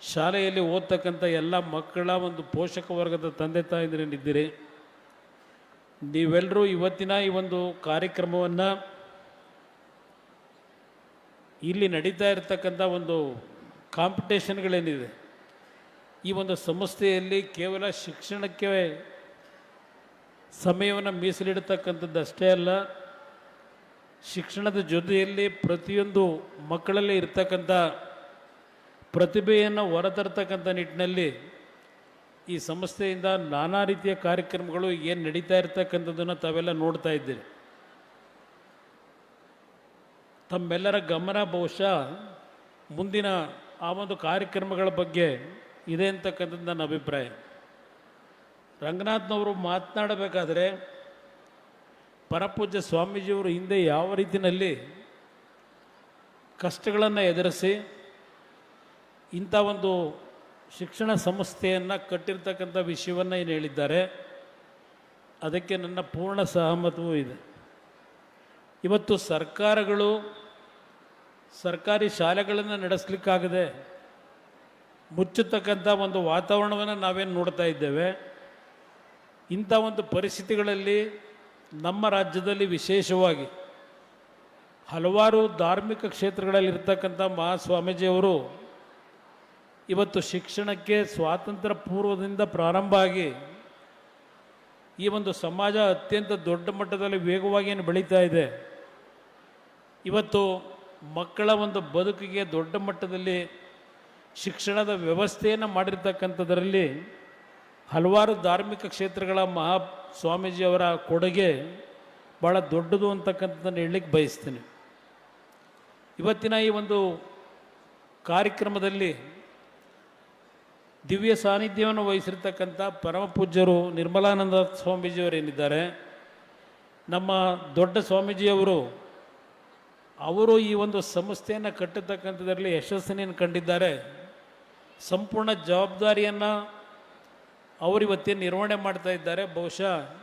ಶಾಲೆಯಲ್ಲಿ ಓದ್ತಕ್ಕಂಥ ಎಲ್ಲ ಮಕ್ಕಳ ಒಂದು ಪೋಷಕ ವರ್ಗದ ತಂದೆ ತಾಯಂದಿರೇನಿದ್ದೀರಿ ನೀವೆಲ್ಲರೂ ಇವತ್ತಿನ ಈ ಒಂದು ಕಾರ್ಯಕ್ರಮವನ್ನು ಇಲ್ಲಿ ನಡೀತಾ ಇರತಕ್ಕಂಥ ಒಂದು ಕಾಂಪಿಟೇಷನ್ಗಳೇನಿದೆ, ಈ ಒಂದು ಸಂಸ್ಥೆಯಲ್ಲಿ ಕೇವಲ ಶಿಕ್ಷಣಕ್ಕೆ ಸಮಯವನ್ನು ಮೀಸಲಿಡತಕ್ಕಂಥದ್ದು ಅಷ್ಟೇ ಅಲ್ಲ, ಶಿಕ್ಷಣದ ಜೊತೆಯಲ್ಲಿ ಪ್ರತಿಯೊಂದು ಮಕ್ಕಳಲ್ಲಿ ಇರ್ತಕ್ಕಂಥ ಪ್ರತಿಭೆಯನ್ನು ಹೊರತರ್ತಕ್ಕಂಥ ನಿಟ್ಟಿನಲ್ಲಿ ಈ ಸಂಸ್ಥೆಯಿಂದ ನಾನಾ ರೀತಿಯ ಕಾರ್ಯಕ್ರಮಗಳು ಏನು ನಡೀತಾ ಇರ್ತಕ್ಕಂಥದ್ದನ್ನು ತಾವೆಲ್ಲ ನೋಡ್ತಾ ಇದ್ದೀರಿ. ತಮ್ಮೆಲ್ಲರ ಗಮನ ಬಹುಶಃ ಮುಂದಿನ ಆ ಒಂದು ಕಾರ್ಯಕ್ರಮಗಳ ಬಗ್ಗೆ ಇದೆ ಅಂತಕ್ಕಂಥದ್ದು ನನ್ನ ಅಭಿಪ್ರಾಯ. ರಂಗನಾಥ್ನವರು ಮಾತನಾಡಬೇಕಾದ್ರೆ ಪರಪೂಜ್ಯ ಸ್ವಾಮೀಜಿಯವರು ಹಿಂದೆ ಯಾವ ರೀತಿಯಲ್ಲಿ ಕಷ್ಟಗಳನ್ನು ಎದುರಿಸಿ ಇಂಥ ಒಂದು ಶಿಕ್ಷಣ ಸಂಸ್ಥೆಯನ್ನು ಕಟ್ಟಿರ್ತಕ್ಕಂಥ ವಿಷಯವನ್ನು ಏನು ಹೇಳಿದ್ದಾರೆ, ಅದಕ್ಕೆ ನನ್ನ ಪೂರ್ಣ ಸಹಮತವೂ ಇದೆ. ಇವತ್ತು ಸರ್ಕಾರಗಳು ಸರ್ಕಾರಿ ಶಾಲೆಗಳನ್ನು ನಡೆಸಲಿಕ್ಕಾಗದೆ ಮುಚ್ಚತಕ್ಕಂಥ ಒಂದು ವಾತಾವರಣವನ್ನು ನಾವೇನು ನೋಡ್ತಾ ಇದ್ದೇವೆ, ಇಂಥ ಒಂದು ಪರಿಸ್ಥಿತಿಗಳಲ್ಲಿ ನಮ್ಮ ರಾಜ್ಯದಲ್ಲಿ ವಿಶೇಷವಾಗಿ ಹಲವಾರು ಧಾರ್ಮಿಕ ಕ್ಷೇತ್ರಗಳಲ್ಲಿರ್ತಕ್ಕಂಥ ಮಹಾಸ್ವಾಮೀಜಿಯವರು ಇವತ್ತು ಶಿಕ್ಷಣಕ್ಕೆ ಸ್ವಾತಂತ್ರ್ಯ ಪೂರ್ವದಿಂದ ಪ್ರಾರಂಭ ಆಗಿ ಈ ಒಂದು ಸಮಾಜ ಅತ್ಯಂತ ದೊಡ್ಡ ಮಟ್ಟದಲ್ಲಿ ವೇಗವಾಗಿ ಏನು ಬೆಳೀತಾ ಇದೆ. ಇವತ್ತು ಮಕ್ಕಳ ಒಂದು ಬದುಕಿಗೆ ದೊಡ್ಡ ಮಟ್ಟದಲ್ಲಿ ಶಿಕ್ಷಣದ ವ್ಯವಸ್ಥೆಯನ್ನು ಮಾಡಿರ್ತಕ್ಕಂಥದ್ರಲ್ಲಿ ಹಲವಾರು ಧಾರ್ಮಿಕ ಕ್ಷೇತ್ರಗಳ ಮಹಾ ಸ್ವಾಮೀಜಿಯವರ ಕೊಡುಗೆ ಭಾಳ ದೊಡ್ಡದು ಅಂತಕ್ಕಂಥದ್ದನ್ನು ಹೇಳಲಿಕ್ಕೆ ಬಯಸ್ತೀನಿ. ಇವತ್ತಿನ ಈ ಒಂದು ಕಾರ್ಯಕ್ರಮದಲ್ಲಿ ದಿವ್ಯ ಸಾನ್ನಿಧ್ಯವನ್ನು ವಹಿಸಿರ್ತಕ್ಕಂಥ ಪರಮ ಪೂಜ್ಯರು ನಿರ್ಮಲಾನಂದ ಸ್ವಾಮೀಜಿಯವರೇನಿದ್ದಾರೆ, ನಮ್ಮ ದೊಡ್ಡ ಸ್ವಾಮೀಜಿಯವರು, ಅವರು ಈ ಒಂದು ಸಂಸ್ಥೆಯನ್ನು ಕಟ್ಟತಕ್ಕಂಥದ್ರಲ್ಲಿ ಯಶಸ್ಸಿನ ಕಂಡಿದ್ದಾರೆ, ಸಂಪೂರ್ಣ ಜವಾಬ್ದಾರಿಯನ್ನು ಅವರು ಇವತ್ತೇನು ನಿರ್ವಹಣೆ ಮಾಡ್ತಾ ಇದ್ದಾರೆ. ಬಹುಶಃ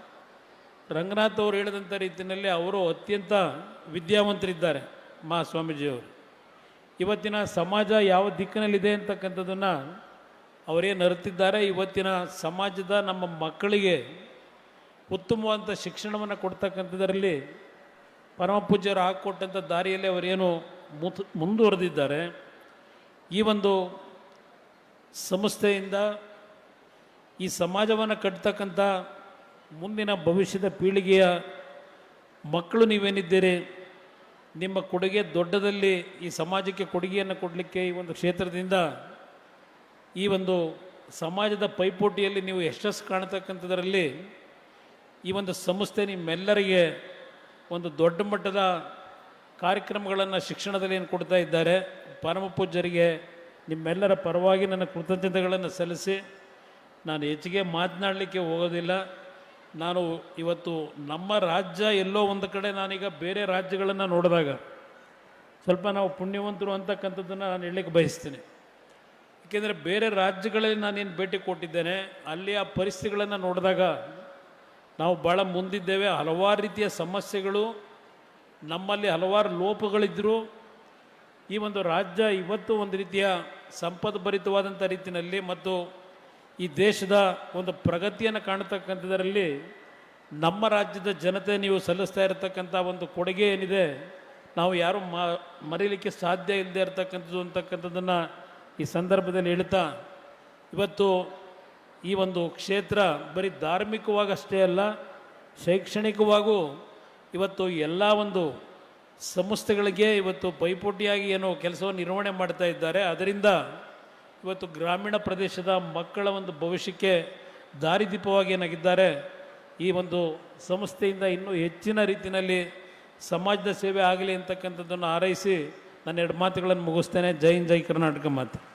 ರಂಗನಾಥ್ ಅವರು ಹೇಳಿದಂಥ ರೀತಿಯಲ್ಲಿ ಅವರು ಅತ್ಯಂತ ವಿದ್ಯಾವಂತರಿದ್ದಾರೆ ಮಾ ಸ್ವಾಮೀಜಿಯವರು. ಇವತ್ತಿನ ಸಮಾಜ ಯಾವ ದಿಕ್ಕಿನಲ್ಲಿದೆ ಅಂತಕ್ಕಂಥದ್ದನ್ನು ಅವರೇನು ಅರಿತಿದ್ದಾರೆ ಇವತ್ತಿನ ಸಮಾಜದ ನಮ್ಮ ಮಕ್ಕಳಿಗೆ ಉತ್ತಮವಾದಂಥ ಶಿಕ್ಷಣವನ್ನು ಕೊಡ್ತಕ್ಕಂಥದ್ರಲ್ಲಿ ಪರಮ ಪೂಜ್ಯರು ಹಾಕಿಕೊಟ್ಟಂಥ ದಾರಿಯಲ್ಲಿ ಅವರೇನು ಮುತ್, ಮುಂದುವರೆದಿದ್ದಾರೆ. ಈ ಒಂದು ಸಂಸ್ಥೆಯಿಂದ ಈ ಸಮಾಜವನ್ನು ಕಟ್ತಕ್ಕಂಥ ಮುಂದಿನ ಭವಿಷ್ಯದ ಪೀಳಿಗೆಯ ಮಕ್ಕಳು ನೀವೇನಿದ್ದೀರಿ? ನಿಮ್ಮ ಕೊಡುಗೆ ದೊಡ್ಡದಲ್ಲಿ ಈ ಸಮಾಜಕ್ಕೆ ಕೊಡುಗೆಯನ್ನು ಕೊಡಲಿಕ್ಕೆ ಈ ಒಂದು ಕ್ಷೇತ್ರದಿಂದ ಈ ಒಂದು ಸಮಾಜದ ಪೈಪೋಟಿಯಲ್ಲಿ ನೀವು ಯಶಸ್ಸು ಕಾಣತಕ್ಕಂಥದ್ರಲ್ಲಿ ಈ ಒಂದು ಸಂಸ್ಥೆ ನಿಮ್ಮೆಲ್ಲರಿಗೆ ಒಂದು ದೊಡ್ಡ ಮಟ್ಟದ ಕಾರ್ಯಕ್ರಮಗಳನ್ನು ಶಿಕ್ಷಣದಲ್ಲಿ ಏನು ಕೊಡ್ತಾ ಇದ್ದಾರೆ ಪರಮ ಪೂಜ್ಯರಿಗೆ ನಿಮ್ಮೆಲ್ಲರ ಪರವಾಗಿ ನನ್ನ ಕೃತಜ್ಞತೆಗಳನ್ನು ಸಲ್ಲಿಸಿ, ನಾನು ಹೆಚ್ಚಿಗೆ ಮಾತನಾಡಲಿಕ್ಕೆ ಹೋಗೋದಿಲ್ಲ. ನಾನು ಇವತ್ತು ನಮ್ಮ ರಾಜ್ಯ ಎಲ್ಲೋ ಒಂದು ಕಡೆ ನಾನೀಗ ಬೇರೆ ರಾಜ್ಯಗಳನ್ನು ನೋಡಿದಾಗ ಸ್ವಲ್ಪ ನಾವು ಪುಣ್ಯವಂತರು ಅಂತಕ್ಕಂಥದ್ದನ್ನು ನಾನು ಹೇಳಲಿಕ್ಕೆ ಬಯಸ್ತೀನಿ. ಏಕೆಂದರೆ ಬೇರೆ ರಾಜ್ಯಗಳಲ್ಲಿ ನಾನೇನು ಭೇಟಿ ಕೊಟ್ಟಿದ್ದೇನೆ, ಅಲ್ಲಿ ಆ ಪರಿಸ್ಥಿತಿಗಳನ್ನು ನೋಡಿದಾಗ ನಾವು ಭಾಳ ಮುಂದಿದ್ದೇವೆ. ಹಲವಾರು ರೀತಿಯ ಸಮಸ್ಯೆಗಳು, ನಮ್ಮಲ್ಲಿ ಹಲವಾರು ಲೋಪಗಳಿದ್ದರು ಈ ಒಂದು ರಾಜ್ಯ ಇವತ್ತು ಒಂದು ರೀತಿಯ ಸಂಪದ್ಭರಿತವಾದಂಥ ರೀತಿಯಲ್ಲಿ ಮತ್ತು ಈ ದೇಶದ ಒಂದು ಪ್ರಗತಿಯನ್ನು ಕಾಣತಕ್ಕಂಥದ್ರಲ್ಲಿ ನಮ್ಮ ರಾಜ್ಯದ ಜನತೆ ನೀವು ಸಲ್ಲಿಸ್ತಾ ಇರತಕ್ಕಂಥ ಒಂದು ಕೊಡುಗೆ ಏನಿದೆ, ನಾವು ಯಾರು ಮರೀಲಿಕ್ಕೆ ಸಾಧ್ಯ ಇಲ್ಲದೆ ಇರತಕ್ಕಂಥದ್ದು ಅಂತಕ್ಕಂಥದ್ದನ್ನು ಈ ಸಂದರ್ಭದಲ್ಲಿ ಹೇಳ್ತಾ, ಇವತ್ತು ಈ ಒಂದು ಕ್ಷೇತ್ರ ಬರೀ ಧಾರ್ಮಿಕವಾಗಷ್ಟೇ ಅಲ್ಲ, ಶೈಕ್ಷಣಿಕವಾಗೂ ಇವತ್ತು ಎಲ್ಲ ಒಂದು ಸಂಸ್ಥೆಗಳಿಗೆ ಇವತ್ತು ಪೈಪೋಟಿಯಾಗಿ ಏನೋ ಕೆಲಸವನ್ನು ನಿರ್ವಹಣೆ ಮಾಡ್ತಾ ಇದ್ದಾರೆ. ಅದರಿಂದ ಇವತ್ತು ಗ್ರಾಮೀಣ ಪ್ರದೇಶದ ಮಕ್ಕಳ ಒಂದು ಭವಿಷ್ಯಕ್ಕೆ ದಾರಿದೀಪವಾಗಿ ಏನಾಗಿದ್ದಾರೆ. ಈ ಒಂದು ಸಂಸ್ಥೆಯಿಂದ ಇನ್ನೂ ಹೆಚ್ಚಿನ ರೀತಿಯಲ್ಲಿ ಸಮಾಜದ ಸೇವೆ ಆಗಲಿ ಅಂತಕ್ಕಂಥದ್ದನ್ನು ಆರೈಸಿ ನನ್ನ ಎರಡು ಮಾತುಗಳನ್ನು ಮುಗಿಸ್ತೇನೆ. ಜೈ ಜೈ ಕರ್ನಾಟಕ ಮಾತು.